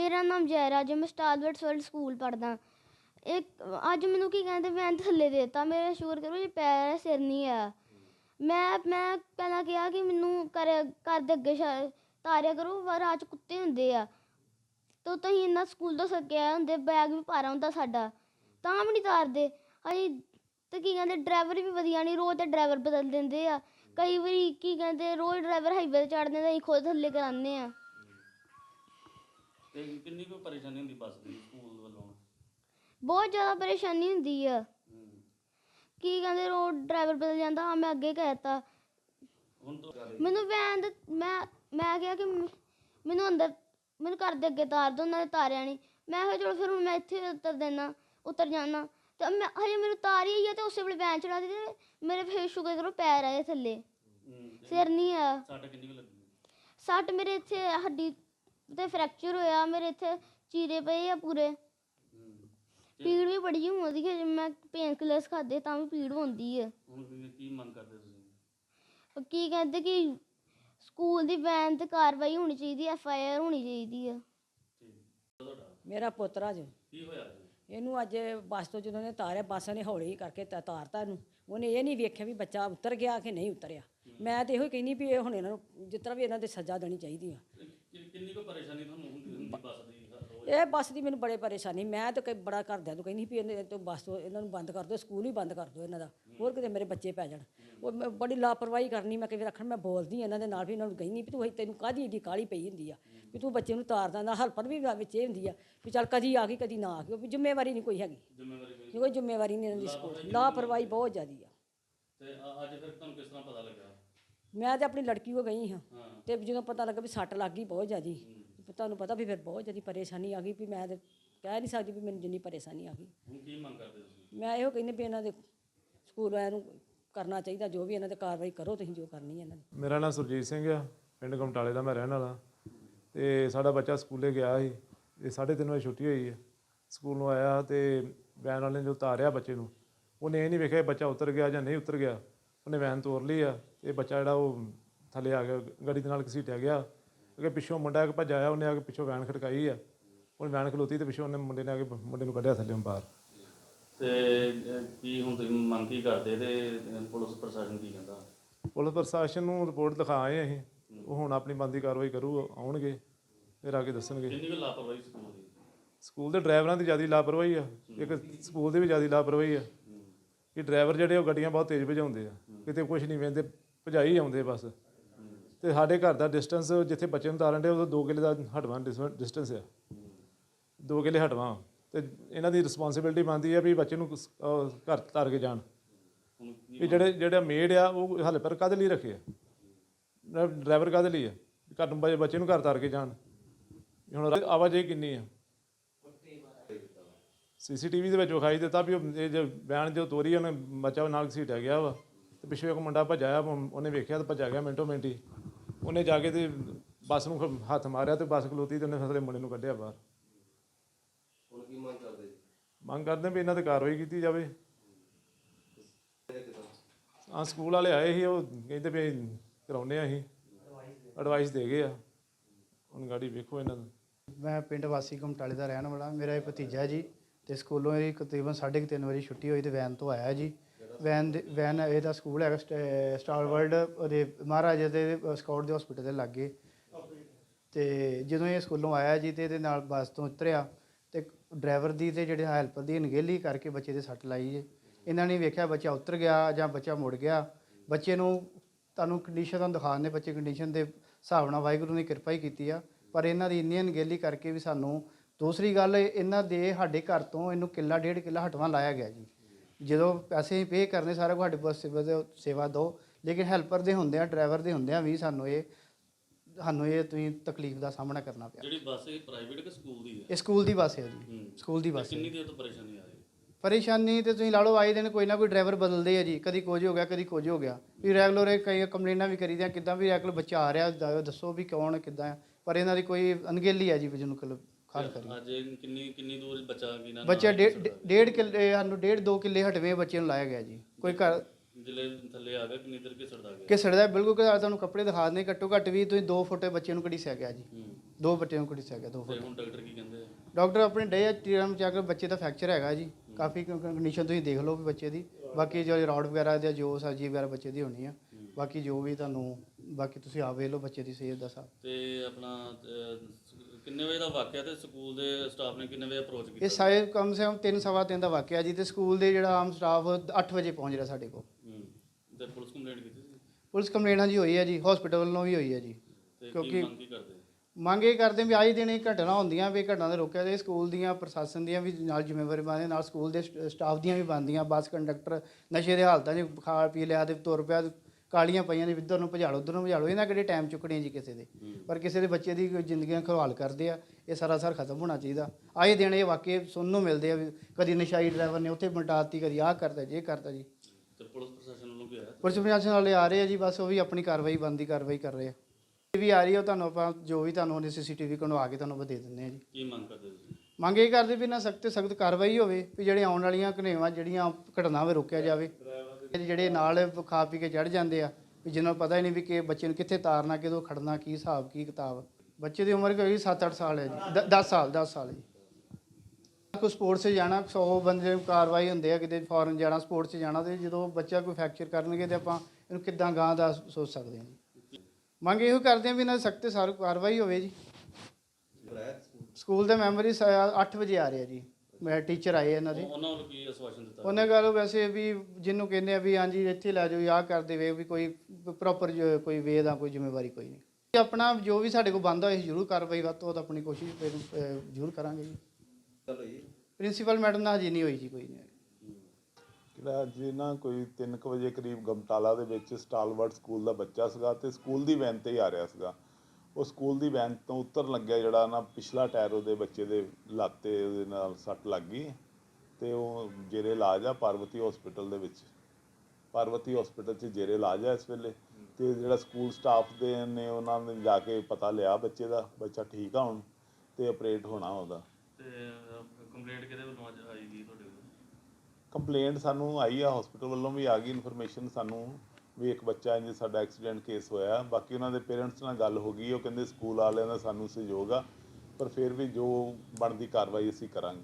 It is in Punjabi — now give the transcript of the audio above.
ਮੇਰਾ ਨਾਮ ਜੈਰਾਜ ਹੈ ਮੈਂ ਸਟਾਰਵਰਡਸ ਵਰਲਡ ਸਕੂਲ ਪੜ੍ਹਦਾ। ਇੱਕ, ਅੱਜ ਮੈਨੂੰ ਕੀ ਕਹਿੰਦੇ, ਮੈਂ ਥੱਲੇ ਦੇ ਦਿੱਤਾ। ਮੇਰੇ ਸ਼ੂਰ ਕਰੋ ਜੀ, ਪੈਰ ਸਿਰ ਨਹੀਂ ਆ। ਮੈਂ ਮੈਂ ਪਹਿਲਾਂ ਕਿਹਾ ਕਿ ਮੈਨੂੰ ਕਰ ਘਰ ਦੇ ਅੱਗੇ ਤਾਰਿਆ ਕਰੋ, ਪਰ ਰਾਹ ਕੁੱਤੇ ਹੁੰਦੇ ਆ। ਤੋ ਤੁਸੀਂ ਇੰਨਾ ਸਕੂਲ ਤੋਂ ਸੱਕਿਆ ਹੁੰਦੇ, ਬੈਗ ਵੀ ਭਾਰਾ ਹੁੰਦਾ ਸਾਡਾ। ਤਾਂ ਵੀ ਨਹੀਂ ਤਾਰਦੇ। ਅਸੀਂ ਤੇ ਕੀ ਕਹਿੰਦੇ, ਡਰਾਈਵਰ ਵੀ ਵਧੀਆ ਨਹੀਂ, ਰੋਜ਼ ਤੇ ਡਰਾਈਵਰ ਬਦਲ ਦਿੰਦੇ ਆ। ਕਈ ਵਾਰੀ ਕੀ ਕਹਿੰਦੇ, ਰੋਜ਼ ਡਰਾਈਵਰ ਹਾਈਵੇ ਤੇ ਚੜ ਦਿੰਦੇ ਅਸੀਂ ਖੁਦ ਥੱਲੇ ਕਰਾਉਂਦੇ ਆ। ਤੇ ਕਿੰਨੀ ਕੋਈ ਪਰੇਸ਼ਾਨੀ ਹੁੰਦੀ ਬੱਸ ਦੀ ਸਕੂਲ ਵੱਲੋਂ? ਬਹੁਤ ਜ਼ਿਆਦਾ ਪਰੇਸ਼ਾਨੀ ਹੁੰਦੀ ਆ। ਹੂੰ। ਕੀ ਕਹਿੰਦੇ ਰੋਡ ਡਰਾਈਵਰ ਬਦਲ ਜਾਂਦਾ ਹਾਂ ਮੈਂ ਅੱਗੇ ਕਹਿਤਾ। ਹੁਣ ਤੋਂ ਮੈਨੂੰ ਵੈਨ ਦੇ ਮੈਂ ਮੈਂ ਕਿਹਾ ਕਿ ਮ- ਮੈਨੂੰ ਅੰਦਰ ਮੈਨੂੰ ਘਰ ਦੇ ਅੱਗੇ ਤਾਰ ਦੋ ਉਹਨਾਂ ਨੇ ਤਾਰਿਆ ਨਹੀਂ ਮੈਂ ਕਿਹਾ ਚਲੋ ਫਿਰ ਹੁਣ ਮੈਂ ਇੱਥੇ ਉਤਰ ਦੇਣਾ ਉਤਰ ਜਾਣਾ ਤੇ ਮੈਂ ਹਜੇ ਮੈਨੂੰ ਤਾਰ ਹੀ ਆ ਤੇ ਉਸੇ ਵੇਲੇ ਵੈਨ ਚੜਾ ਦਿੱਤੀ ਤੇ ਮੇਰੇ ਫੇਰ ਸ਼ੁਕਰ ਕਰੋ ਪੈਰ ਆਏ ਥੱਲੇ। ਹੂੰ, ਤੇ ਸਿਰ ਨਹੀਂ ਆ। ਸੱਟ ਕਿੰਨੀ ਕੁ ਲੱਗੀ? ਸੱਟ ਮੇਰੇ ਇੱਥੇ ਹੱਡੀ ਤੇ ਫ੍ਰੈਕਚਰ ਹੋਇਆ ਮੇਰੇ ਇੱਥੇ ਚੀਰੇ ਪਏ ਆ ਪੂਰੇ। ਪੀੜ ਵੀ ਬੜੀ ਹੁੰਦੀ ਹੈ ਜੇ ਮੈਂ ਪੇਨ ਕਿਲਰਸ ਖਾਦੇ ਤਾਂ ਵੀ ਪੀੜ ਹੁੰਦੀ ਹੈ। ਹੁਣ ਕੀ- ਕੀ ਮੰਗ ਕਰਦੇ ਤੁਸੀਂ? ਉਹ ਕੀ ਕਹਿੰਦੇ ਕਿ ਸਕੂਲ ਦੀ ਵੈਨ ਤੇ ਕਾਰਵਾਈ ਹੋਣੀ ਚਾਹੀਦੀ ਐਫ ਆਈ ਆਰ ਹੋਣੀ ਚਾਹੀਦੀ ਹੈ। ਠੀਕ ਤੁਹਾਡਾ ਮੇਰਾ ਪੁੱਤਰਾ ਜੀ ਕੀ ਹੋਇਆ ਜੀ? ਇਹਨੂੰ ਅੱਜ ਬੱਸ ਤੋਂ ਜਦੋਂ ਨੇ ਤਾਰਿਆ ਬੱਸ ਨੇ ਹੌਲੀ ਕਰਕੇ ਤਾ- ਤਾਰਤਾ ਇਹਨੂੰ। ਉਹਨੇ ਇਹ ਨਹੀਂ ਵੇਖਿਆ ਵੀ ਬੱਚਾ ਉਤਰ ਗਿਆ ਕਿ ਨਹੀਂ ਉਤਰਿਆ। ਮੈਂ ਤੇ ਇਹੋ ਹੀ ਕਹਿੰਦੀ ਵੀ ਇਹ ਹੁਣ ਇਹਨਾਂ ਨੂੰ ਜਿਸ ਤਰ੍ਹਾਂ ਵੀ ਇਹਨਾਂ ਦੇ ਸਜ਼ਾ ਦੇਣੀ ਚਾਹੀਦੀ ਆ। ਕਿ- ਕਿੰਨੀ ਕੋ ਪਰੇਸ਼ਾਨੀ ਤੁਹਾਨੂੰ ਹੁੰਦੀ ਹੁੰਦੀ ਬੱਸ ਦੀ ਹਰ ਰੋਜ਼ ਇਹ ਬੱਸ ਦੀ ਮੈਨੂੰ ਬੜੇ ਪਰੇਸ਼ਾਨੀ ਮੈਂ ਤਾਂ ਕਈ ਬੜਾ ਘਰਦਿਆਂ ਨੂੰ ਕਹਿੰਦੀ ਵੀ ਇਹਨੇ ਤੋਂ ਬੱਸ ਤੋਂ ਇਹਨਾਂ ਨੂੰ ਬੰਦ ਕਰ ਦਿਓ ਸਕੂਲ ਹੀ ਬੰਦ ਕਰ ਦਿਓ ਇਹਨਾਂ ਦਾ ਹੋਰ ਕਿਤੇ ਮੇਰੇ ਬੱਚੇ ਪੈ ਜਾਣ। ਉਹ ਮੈਂ ਬੜੀ ਲਾਪਰਵਾਹੀ ਕਰਨੀ ਮੈਂ ਕਿਵੇਂ ਰੱਖਣ ਮੈਂ ਬੋਲਦੀ ਇਹਨਾਂ ਦੇ ਨਾਲ ਵੀ ਇਹਨਾਂ ਨੂੰ ਕਹਿੰਦੀ ਵੀ ਤੂੰ ਇਹ ਤੈਨੂੰ ਕਾਹਦੀ ਏਡੀ ਕਾਲੀ ਪਈ ਹੁੰਦੀ ਆ ਵੀ ਤੂੰ ਬੱਚੇ ਨੂੰ ਤਾਰ ਦਿੰਦਾ ਹਲਪਤ ਵੀ ਵਿੱਚ ਇਹ ਹੁੰਦੀ ਆ ਵੀ ਚੱਲ ਕਦੀ ਆ ਗਈ ਕਦੀ ਨਾ ਆ ਗਈ ਉਹ ਵੀ ਜ਼ਿੰਮੇਵਾਰੀ ਨਹੀਂ ਕੋਈ ਹੈਗੀ। ਜ਼ਿੰਮੇਵਾਰੀ ਕੋਈ ਕੋਈ ਜ਼ਿੰਮੇਵਾਰੀ ਨਹੀਂ ਇਹਨਾਂ ਦੀ ਸਕੂਲ ਲਾਪਰਵਾਹੀ ਬਹੁਤ ਜ਼ਿਆਦੀ ਆ। ਤੇ ਅੱਜ ਫਿਰ ਤੁਹਾਨੂੰ ਕਿਸ ਤਰ੍ਹਾਂ ਪਤਾ ਲੱਗਾ? ਮੈਂ ਤੇ ਆਪਣੀ ਲੜਕੀ ਕੋ ਗਈ ਹਾਂ ਤੇ ਜਦੋਂ ਪਤਾ ਲੱਗਾ ਵੀ ਸੱਟ ਲੱਗ ਗਈ ਬਹੁਤ ਜ਼ਿਆਦੀ। ਤੇ ਤੁਹਾਨੂੰ ਪਤਾ ਵੀ ਫਿਰ ਬਹੁਤ ਜ਼ਿਆਦੀ ਪਰੇਸ਼ਾਨੀ ਆ ਗਈ ਵੀ ਮੈਂ ਤੇ ਕਹਿ ਨਹੀਂ ਸਕਦੀ ਵੀ ਮੈਨੂੰ ਜਿੰਨੀ ਪਰੇਸ਼ਾਨੀ ਆ ਗਈ। ਹੁਣ ਕੀ ਮੰਗ ਕਰਦੇ ਤੁਸੀਂ? ਮੈਂ ਇਹੋ ਕਹਿੰਦੀ ਵੀ ਇਹਨਾਂ ਦੇ ਸਕੂਲ ਵਾਲਿਆਂ ਨੂੰ ਕਰਨਾ ਚਾਹੀਦਾ ਜੋ ਵੀ ਇਹਨਾਂ ਤੇ ਕਾਰਵਾਈ ਕਰੋ ਤੁਸੀਂ ਜੋ ਕਰਨੀ ਹੈ ਇਹਨਾਂ ਦੀ। ਮੇਰਾ ਨਾਮ ਸੁਰਜੀਤ ਸਿੰਘ ਆ ਪਿੰਡ ਕਮਟਾਲੇ ਦਾ ਮੈਂ ਰਹਿਣ ਵਾਲਾ। ਤੇ ਸਾਡਾ ਬੱਚਾ ਸਕੂਲੇ ਗਿਆ ਸੀ ਇਹ 3:30 ਵਜੇ ਛੁੱਟੀ ਹੋਈ ਹੈ ਸਕੂਲ ਨੂੰ ਆਇਆ ਤੇ ਵੈਨ ਵਾਲੇ ਨੇ ਜੋ ਉਤਾਰਿਆ ਬੱਚੇ ਨੂੰ ਉਹਨੇ ਇਹ ਨਹੀਂ ਵੇਖਿਆ ਬੱਚਾ ਉਤਰ ਗਿਆ ਜਾਂ ਨਹੀਂ ਉਤਰ ਗਿਆ। ਉਹਨੇ ਵੈਨ ਤੋਰ ਲਈ ਆ ਤੇ ਬੱਚਾ ਜਿਹੜਾ ਉਹ ਥੱਲੇ ਆ ਗਿਆ ਗੱਡੀ ਦੇ ਨਾਲ ਘਸੀਟਿਆ ਗਿਆ। ਅੱਗੇ ਪਿੱਛੋਂ ਮੁੰਡਾ ਇੱਕ ਭੱਜ ਆਇਆ ਉਹਨੇ ਆ ਕੇ ਪਿੱਛੋਂ ਵੈਨ ਖੜਕਾਈ ਆ। ਉਹਨੇ ਵੈਨ ਖਲੋਤੀ ਤੇ ਪਿੱਛੋਂ ਉਹਨੇ ਮੁੰਡੇ ਨੇ ਆ ਕੇ ਮੁੰਡੇ ਨੂੰ ਕੱਢਿਆ ਥੱਲੇ ਬਾਹਰ। ਤੇ ਕੀ ਹੁਣ ਤੁਸੀਂ ਮੰਗ ਕੀ ਕਰਦੇ ਤੇ ਪੁਲਿਸ ਪ੍ਰਸ਼ਾਸਨ ਕੀ ਕਹਿੰਦਾ? ਪੁਲਿਸ ਪ੍ਰਸ਼ਾਸਨ ਨੂੰ ਰਿਪੋਰਟ ਲਿਖਾ ਆਏ ਅਸੀਂ। ਉਹ ਹੁਣ ਆਪਣੀ ਬੰਦੀ ਕਾਰਵਾਈ ਕਰੂ ਆਉਣਗੇ ਫਿਰ ਆ ਕੇ ਦੱਸਣਗੇ। ਕਿੰਨੀ ਕੁ ਲਾਪਰਵਾਹੀ ਸਕੂਲ ਦੀ? ਸਕੂਲ ਦੇ ਡਰਾਈਵਰਾਂ ਦੀ ਜ਼ਿਆਦਾ ਲਾਪਰਵਾਹੀ ਆ। ਇੱਕ ਸਕੂਲ ਦੀ ਵੀ ਜ਼ਿਆਦਾ ਲਾਪਰਵਾਹੀ ਆ। ਕਿ ਡਰਾਈਵਰ ਜਿਹੜੇ ਉਹ ਗੱਡੀਆਂ ਬਹੁਤ ਤੇਜ਼ ਭਜਾਉਂਦੇ ਆ। ਕਿਤੇ ਕੁਝ ਨਹੀਂ ਵੇਂਦੇ ਭਜਾਈ ਆਉਂਦੇ ਬਸ। ਤੇ ਸਾਡੇ ਘਰ ਦਾ ਡਿਸਟੈਂਸ ਜਿੱਥੇ ਬੱਚੇ ਨੂੰ ਤਾਰਨ ਦੇ ਉਦੋਂ 2 ਕਿਲੇ ਦਾ ਹਟਵਾਂ ਡਿਸਟੈਂਸ ਆ। 2 ਕਿਲੇ ਹਟਵਾਂ। ਤੇ ਇਹਨਾਂ ਦੀ ਰਿਸਪੌਂਸਿਬਿਲਟੀ ਬਣਦੀ ਆ ਵੀ ਬੱਚੇ ਨੂੰ ਘਰ ਤਾਰ ਕੇ ਜਾਣ। ਵੀ ਜਿਹੜੇ, ਜਿਹੜਾ ਮੇਡ ਆ, ਉਹ ਹਾਲੇ ਪਰ ਕਾਹਦੇ ਲਈ ਰੱਖੇ ਆ? ਡਰਾਈਵਰ ਕਾਹਦੇ ਲਈ ਆ? ਘਰ ਨੂੰ ਬੱਚੇ- ਨੂੰ ਘਰ ਤਾਰ ਕੇ ਜਾਣ। ਵੀ ਹੁਣ ਆਵਾਜਾਈ ਕਿੰਨੀ ਆ? ਸੀਸੀਟੀਵੀ ਦੇ ਵਿੱਚ ਵਿਖਾਈ ਦਿੱਤਾ ਵੀ ਉਹ ਇਹ ਜੋ ਬਿਆਨ ਜੋ ਤੋਰੀ ਉਹਨੇ ਬੱਚਾ ਨਾਲ ਘਸੀਟਿਆ ਗਿਆ ਵਾ। ਤੇ ਪਿੱਛੇ ਇੱਕ ਮੁੰਡਾ ਭੱਜਿਆ ਉਹਨੇ ਵੇਖਿਆ ਤਾਂ ਭੱਜਿਆ ਗਿਆ ਮਿੰਟੋ ਮਿੰਟੀ ਉਹਨੇ ਜਾ ਕੇ ਤੇ ਬੱਸ ਨੂੰ ਖ- ਹੱਥ ਮਾਰਿਆ ਤੇ ਬੱਸ ਖਲੋਤੀ ਤੇ ਉਹਨੇ ਫਸਲੇ ਮੁੰਡੇ ਨੂੰ ਕੱਢਿਆ ਬਾਹਰ। ਹੁਣ ਕੀ ਮੰਗ ਕਰਦੇ ਮੰਗ ਕਰਦੇ ਵੀ ਇਹਨਾਂ ਤੇ ਕਾਰਵਾਈ ਕੀਤੀ ਜਾਵੇ। ਹਾਂ ਸਕੂਲ ਵਾਲੇ ਆਏ ਸੀ ਉਹ ਕਹਿੰਦੇ ਵੀ ਕਰਾਉਨੇ ਆ ਅਸੀਂ। ਐਡਵਾਈਸ ਦੇ ਗਏ ਆ। ਹੁਣ ਗਾੜੀ ਵੇਖੋ ਇਹਨਾਂ ਦਾ। ਮੈਂ ਪਿੰਡ ਵਾਸੀ ਘਮਟਾਲੇ ਦਾ ਰਹਿਣ ਵਾਲਾ ਮੇਰਾ ਇਹ ਭਤੀਜਾ ਜੀ ਤੇ ਸਕੂਲੋਂ ਇਹ ਤਕਰੀਬਨ 3:30 ਵਜੇ ਛੁੱਟੀ ਹੋਈ ਤੇ ਵੈਨ ਤੋਂ ਆਇਆ ਜੀ। ਵੈਨ ਦੇ- ਵੈਨ ਇਹਦਾ ਸਕੂਲ ਹੈਗਾ, ਸਟ- ਸਟਾਰ ਵਰਲਡ, ਉਹਦੇ ਮਹਾਰਾਜਾ ਦੇ ਸਕਾਊਟ ਦੇ ਹਸਪੀਟਲ ਦੇ ਲਾਗੇ। ਤੇ ਜਦੋਂ ਇਹ ਸਕੂਲੋਂ ਆਇਆ ਜੀ ਤੇ ਇਹਦੇ ਨਾਲ ਬੱਸ ਤੋਂ ਉਤਰਿਆ ਤੇ ਡਰਾਈਵਰ ਦੀ ਤੇ ਜਿਹੜੇ ਹੈਲਪਰ ਦੀ ਅਣਗਹਿਲੀ ਕਰਕੇ ਬੱਚੇ ਦੇ ਸੱਟ ਲਾਈ ਜੀ। ਇਹਨਾਂ ਨੇ ਵੇਖਿਆ ਬੱਚਾ ਉਤਰ ਗਿਆ ਜਾਂ ਬੱਚਾ ਮੁੜ ਗਿਆ। ਬੱਚੇ ਨੂੰ ਤੁਹਾਨੂੰ ਕੰਡੀਸ਼ਨ ਤੁਹਾਨੂੰ ਦਿਖਾਉਂਦੇ ਬੱਚੇ ਕੰਡੀਸ਼ਨ ਦੇ ਹਿਸਾਬ ਨਾਲ ਵਾਹਿਗੁਰੂ ਨੇ ਕਿਰਪਾ ਹੀ ਕੀਤੀ ਆ। ਪਰ ਇਹਨਾਂ ਦੀ ਇੰਨੀ ਅਣਗਹਿਲੀ ਕਰਕੇ ਵੀ ਸਾਨੂੰ, ਦੂਸਰੀ ਗੱਲ, ਇਹਨਾਂ ਦੇ ਸਾਡੇ ਘਰ ਤੋਂ ਇਹਨੂੰ ਕਿੱਲਾ, ਡੇਢ ਕਿੱਲਾ ਹਟਵਾ ਲਾਇਆ ਗਿਆ ਜੀ। ਜਦੋਂ ਪੈਸੇ ਪੇ ਕਰਨੇ ਸਾਰਾ ਸਾਡੇ ਪਾਸ ਸੇਵਾ ਦਿਓ- ਸੇਵਾ ਦਿਓ ਲੇਕਿਨ ਹੈਲਪਰ ਦੇ ਹੁੰਦਿਆਂ ਡਰਾਈਵਰ ਦੇ ਹੁੰਦਿਆਂ ਵੀ ਸਾਨੂੰ ਇਹ ਸਾਨੂੰ ਇਹ ਤੁਸੀਂ ਤਕਲੀਫ ਦਾ ਸਾਹਮਣਾ ਕਰਨਾ ਪਿਆ। ਜਿਹੜੀ ਬੱਸ ਇਹ ਪ੍ਰਾਈਵੇਟ ਕਿ ਸਕੂਲ ਦੀ ਹੈ ਇਹ ਸਕੂਲ ਦੀ ਬੱਸ ਹੈ ਜੀ। ਹੂੰ। ਸਕੂਲ ਦੀ ਬੱਸ ਹੈ ਕਿੰਨੀ ਦੇਰ ਤੋਂ ਪਰੇਸ਼ਾਨੀ ਆ ਰਹੀ ਹੈ? ਪਰੇਸ਼ਾਨੀ ਤੇ ਤੁਸੀਂ ਲਾ ਲਓ ਆਏ ਦਿਨ ਕੋਈ ਨਾ ਕੋਈ ਡਰਾਈਵਰ ਬਦਲਦੇ ਆ ਜੀ। ਕਦੀ ਕੁਝ ਹੋ ਗਿਆ ਕਦੀ ਕੁਝ ਹੋ ਗਿਆ। ਵੀ ਰੈਗੂਲਰ ਇਹ ਕਈ ਕੰਪਲੇਨਾਂ ਵੀ ਕਰੀਦੀਆਂ ਕਿੱਦਾਂ ਵੀ ਰੈਗੂਲਰ ਬੱਚਾ ਆ ਰਿਹਾ ਦ- ਦੱਸੋ ਵੀ ਕੌਣ ਕਿੱਦਾਂ ਹੈ। ਪਰ ਇਹਨਾਂ ਦੀ ਕੋਈ ਅਣਗਹਿਲੀ ਹੈ ਜੀ ਜਿਹਨੂੰ ਕਲ ਖਾਲ ਕਰੀ। ਅੱਜ ਇਹ ਕਿੰਨੀ ਕਿੰਨੀ ਦੂਰ ਬੱਚਾ ਕੀ ਨਾ ਬੱਚਾ ਡੇ- ਡੇ- ਡੇਢ ਕਿੱਲੇ ਸਾਨੂੰ ਡੇਢ ਦੋ ਕਿੱਲੇ ਹਟਵੇਂ ਬੱਚੇ ਨੂੰ ਲਾਇਆ ਗਿਆ ਜੀ। ਕੋਈ ਘਰ ਜਿਲੇ ਥੱਲੇ ਆ ਗਿਆ ਕਿੰਨੀ ਦੇਰ ਕੇ ਸੜਦਾ ਗਿਆ? ਕਿ ਸੜਦਾ ਬਿਲਕੁਲ ਕਿ ਤੁਹਾਨੂੰ ਕੱਪੜੇ ਦਿਖਾ ਦਿੰਦੇ ਘੱਟੋ ਘੱਟ ਵੀ ਤੁਸੀਂ 2 ਫੁੱਟ ਬੱਚੇ ਨੂੰ ਘੜੀਸਿਆ ਗਿਆ ਜੀ। ਹੂੰ। ਦੋ ਬੱਚਿਆਂ ਨੂੰ ਕੋਈ ਦੱਸਿਆ ਗਿਆ ਦੋ ਤੇ ਹੁਣ ਡਾਕਟਰ ਕੀ ਕਹਿੰਦੇ ਆ? ਡਾਕਟਰ ਆਪਣੇ ਡੇ ਟੀਰਮ ਚੈੱਕ ਬੱਚੇ ਦਾ ਫ੍ਰੈਕਚਰ ਹੈਗਾ ਜੀ। ਕਾਫੀ ਕੰਡੀਸ਼ਨ ਤੁਸੀਂ ਦੇਖ ਲਓ ਵੀ ਬੱਚੇ ਦੀ। ਬਾਕੀ ਜੋ ਰੌਡ ਵਗੈਰਾ ਜਾਂ ਜੋ ਸਰਜੀ ਵਗੈਰਾ ਬੱਚੇ ਦੀ ਹੋਣੀ ਆ। ਬਾਕੀ ਜੋ ਵੀ ਤੁਹਾਨੂੰ ਬਾਕੀ ਤੁਸੀਂ ਆਪ ਵੇਖ ਲਓ ਬੱਚੇ ਦੀ ਸਿਹਤ ਦਾ ਸਭ ਤੇ ਆਪਣਾ ਅਹ, ਕਿੰਨੇ ਵਜੇ ਦਾ ਵਾਕਿਆ ਤੇ ਸਕੂਲ ਦੇ ਸਟਾਫ ਨੇ ਕਿੰਨੇ ਵਜੇ ਅਪਰੋਚ ਕੀਤਾ? ਇਹ ਸਾਰੇ ਕਮ ਸੇ ਕਮ 3 ਸਵਾ ਤਿੰਨ ਦਾ ਵਾਕਿਆ ਜੀ ਤੇ ਸਕੂਲ ਦੇ ਜਿਹੜਾ ਆਮ ਸਟਾਫ 8 ਵਜੇ ਪਹੁੰਚ ਰਿਹਾ ਸਾਡੇ ਕੋਲ। ਹੂੰ ਤੇ ਪੁਲਿਸ ਕੰਪਲੇਂਟ ਕੀਤੀ ਸੀ? ਪੁਲਿਸ ਕੰਪਲੇਂਟਾਂ ਜੀ ਹੋਈ ਹੈ ਜੀ ਹਸਪੀਟਲ ਵੱਲੋਂ ਵੀ ਹੋਈ ਹੈ ਜੀ। ਤੇ ਕੀ ਕਿਉਂਕਿ- ਮੰਗ ਕੀ ਕਰਦੇ? ਮੰਗ ਇਹ ਕਰਦੇ ਵੀ ਆਈ ਦਿਨ ਇਹ ਘਟਨਾ ਹੁੰਦੀਆਂ ਵੀ ਘਟਨਾ ਦੇ ਰੋਕਿਆ ਜਾਏ ਸਕੂਲ ਦੀਆਂ ਪ੍ਰਸ਼ਾਸਨ ਦੀਆਂ ਵੀ ਨਾਲ ਜ਼ਿੰਮੇਵਾਰੀ ਬਣਦੀ ਨਾਲ ਸਕੂਲ ਦੇ ਸਟ- ਸਟਾਫ ਦੀਆਂ ਵੀ ਬਣਦੀਆਂ ਬੱਸ ਕੰਡਕਟਰ ਨਸ਼ੇ ਦੇ ਹਾਲਤਾਂ 'ਚ ਖਾ ਪੀ ਲਿਆ ਤੇ ਤੁਰ ਪਿਆ ਤੇ ਕਾਲੀਆਂ ਪਈਆਂ ਨੇ ਇੱਧਰ ਨੂੰ ਭਜਾਲੋ ਉੱਧਰ ਨੂੰ ਭਜਾਲੋ ਇਹਨਾਂ ਕਿਹੜੇ ਟਾਈਮ ਚੁੱਕਣੇ ਜੀ ਕਿਸੇ ਦੇ? ਪਰ ਕਿਸੇ ਦੇ ਬੱਚੇ ਦੀ ਜ਼ਿੰਦਗੀਆਂ ਖਵਾਲ ਕਰਦੇ ਆ ਇਹ ਸਾਰਾ ਸਾਰ ਖਤਮ ਹੋਣਾ ਚਾਹੀਦਾ। ਆਏ ਦਿਨ ਇਹ ਵਾਕਏ ਸੁਣਨ ਨੂੰ ਮਿਲਦੇ ਆ ਕਦੀ ਨਸ਼ਾਈ ਡਰਾਈਵਰ ਨੇ ਉੱਥੇ ਮਟਾਤੀ ਕਦੀ ਆਹ ਕਰਦਾ ਜੇ ਕਰਦਾ ਜੀ। ਤੇ ਪੁਲਿਸ ਪ੍ਰਸ਼ਾਸਨ ਵੱਲੋਂ ਕੀ ਆਇਆ ਪੁਲਿਸ ਪ੍ਰਸ਼ਾਸਨ ਵਾਲੇ ਆ ਰਹੇ ਆ ਜੀ ਬਸ ਉਹ ਵੀ ਆਪਣੀ ਕਾਰਵਾਈ ਬੰਦੀ ਕਾਰਵਾਈ ਕਰ ਰਹੇ ਆ। ਵੀ ਆ ਰਹੀ ਆ ਉਹ ਤੁਹਾਨੂੰ ਆਪਾਂ ਜੋ ਵੀ ਤੁਹਾਨੂੰ ਉਹਨੇ ਸੀਸੀਟੀਵੀ ਕਢਵਾ ਕੇ ਤੁਹਾਨੂੰ ਦੇ ਦਿੰਦੇ ਆ ਜੀ। ਕੀ ਮੰਗ ਕਰਦੇ ਤੁਸੀਂ? ਮੰਗ ਇਹ ਕਰਦੇ ਵੀ ਨਾ ਸਖਤ ਸਖਤ ਕਾਰਵਾਈ ਹੋਵੇ ਵੀ ਜਿਹੜੇ ਆਉਣ ਵਾਲੀਆਂ ਘਨੇਵਾਂ ਜਿਹੜੀਆਂ ਘਟਨਾਵਾਂ ਰੋਕਿਆ ਜਾਵੇ। ਜਿਹੜੇ ਨਾਲ ਖਾ ਪੀ ਕੇ ਚੜ ਜਾਂਦੇ ਆ ਵੀ ਜਿਹਨਾਂ ਨੂੰ ਪਤਾ ਹੀ ਨਹੀਂ ਵੀ ਕਿ ਬੱਚੇ ਨੂੰ ਕਿੱਥੇ ਤਾਰਨਾ ਕਿਦੋਂ ਖੜਨਾ ਕੀ ਹਿਸਾਬ ਕੀ ਕਿਤਾਬ। ਬੱਚੇ ਦੀ ਉਮਰ ਕੋਈ 7-8 ਸਾਲ ਹੈ ਜੀ 10 ਸਾਲ 10 ਸਾਲ ਜੀ। ਕੋਈ ਸਪੋਰਟਸ 'ਚ ਜਾਣਾ 100 ਬੰਦੇ ਕਾਰਵਾਈ ਹੁੰਦੇ ਆ ਕਿਤੇ ਫੋਰਨ ਜਾਣਾ ਸਪੋਰਟਸ 'ਚ ਜਾਣਾ ਤੇ ਜਦੋਂ ਬੱਚਾ ਕੋਈ ਫ੍ਰੈਕਚਰ ਕਰਨਗੇ ਤੇ ਆਪਾਂ ਇਹਨੂੰ ਕਿੱਦਾਂ ਗਾਂ ਦਾ ਸੋਚ ਸਕਦੇ ਹਾਂ ਮੰਗ ਇਹੋ ਕਰਦੇ ਆ ਵੀ ਇਹਨਾਂ ਸਖਤ ਸਾਰ ਕਾਰਵਾਈ ਹੋਵੇ ਜੀ। ਸਕੂਲ ਦੇ ਮੈਂਬਰ ਹੀ 8 ਵਜੇ ਆ ਰਹੇ ਆ ਜੀ। ਮੈਂ ਟੀਚਰ ਆਏ ਇਹਨਾਂ ਦੇ। ਉਹ- ਉਹਨਾਂ ਵੱਲੋਂ ਕੀ ਆਸ਼ਵਾਸਨ ਦਿੱਤਾ? ਉਹਨੇ ਗੱਲ ਵੈਸੇ ਵੀ ਜਿਹਨੂੰ ਕਹਿੰਦੇ ਆ ਵੀ ਹਾਂਜੀ ਇੱਥੇ ਲੈ ਜਾਓ ਆਹ ਕਰਦੇ ਵੇ ਵੀ ਕੋਈ ਪ੍ਰੋਪਰ ਕੋਈ ਵੇ ਦਾ ਕੋਈ ਜ਼ਿੰਮੇਵਾਰੀ ਕੋਈ ਨਹੀਂ। ਆਪਣਾ ਜੋ ਵੀ ਸਾਡੇ ਕੋਲ ਬੰਦਾ ਹੋਏ ਜ਼ਰੂਰ ਕਾਰਵਾਈ ਵੱਧ ਤੋਂ ਵੱਧ ਆਪਣੀ ਕੋਸ਼ਿਸ਼ ਫਿਰ, ਅਹ, ਜ਼ਰੂਰ ਕਰਾਂਗੇ ਜੀ। ਚਲੋ ਜੀ। ਪ੍ਰਿੰਸੀਪਲ ਮੈਡਮ ਨਾਲ ਹਜੇ ਨਹੀਂ ਹੋਈ ਜੀ ਕੋਈ ਨਹੀਂ। ਜਿਹੜਾ ਅੱਜ ਨਾ ਕੋਈ 3:00 ਵਜੇ ਕਰੀਬ ਗਮਟਾਲਾ ਦੇ ਵਿੱਚ ਸਟਾਲਵਰਡ ਸਕੂਲ ਦਾ ਬੱਚਾ ਸੀਗਾ ਤੇ ਸਕੂਲ ਦੀ ਵੈਨ ਤੇ ਹੀ ਆ ਰਿਹਾ ਸੀਗਾ। ਉਹ ਸਕੂਲ ਦੀ ਵੈਨ ਤੋਂ ਉਤਰਨ ਲੱਗਿਆ ਜਿਹੜਾ ਨਾ ਪਿਛਲਾ ਟਾਇਰ ਉਹਦੇ ਬੱਚੇ ਦੇ ਲਾਤੇ ਉਹਦੇ ਨਾਲ ਸੱਟ ਲੱਗ ਗਈ ਤੇ ਉਹ ਜੇਰੇ ਇਲਾਜ ਆ ਪਾਰਵਤੀ ਹਸਪੀਟਲ ਦੇ ਵਿੱਚ। ਪਾਰਵਤੀ ਹਸਪੀਟਲ 'ਚ ਜੇਰੇ ਇਲਾਜ ਆ ਇਸ ਵੇਲੇ ਤੇ ਜਿਹੜਾ ਸਕੂਲ ਸਟਾਫ ਦੇ ਨੇ ਉਹਨਾਂ ਨੇ ਜਾ ਕੇ ਪਤਾ ਲਿਆ ਬੱਚੇ ਦਾ ਬੱਚਾ ਠੀਕ ਆ ਹੁਣ ਤੇ ਆਪਰੇਟ ਹੋਣਾ ਉਹਦਾ। ਤੇ ਕੰਪਲੇਂਟ ਕਿਹਦੇ ਵੱਲੋਂ ਅੱਜ ਆਏਗੀ ਤੁਹਾਡੇ ਕੋਲ ਕੰਪਲੇਂਟ ਸਾਨੂੰ ਆਈ ਆ ਹਸਪੀਟਲ ਵੱਲੋਂ ਵੀ ਆ ਗਈ ਇਨਫੋਰਮੇਸ਼ਨ ਸਾਨੂੰ। ਵੀ ਇੱਕ ਬੱਚਾ ਇੰਜ ਸਾਡਾ ਐਕਸੀਡੈਂਟ ਕੇਸ ਹੋਇਆ। ਬਾਕੀ ਉਹਨਾਂ ਦੇ ਪੇਰੈਂਟਸ ਨਾਲ ਗੱਲ ਹੋ ਗਈ, ਉਹ ਕਹਿੰਦੇ ਸਕੂਲ ਵਾਲਿਆਂ ਦਾ ਸਾਨੂੰ ਸਹਿਯੋਗ ਆ, ਪਰ ਫਿਰ ਵੀ ਜੋ ਬਣਦੀ ਕਾਰਵਾਈ ਅਸੀਂ ਕਰਾਂਗੇ।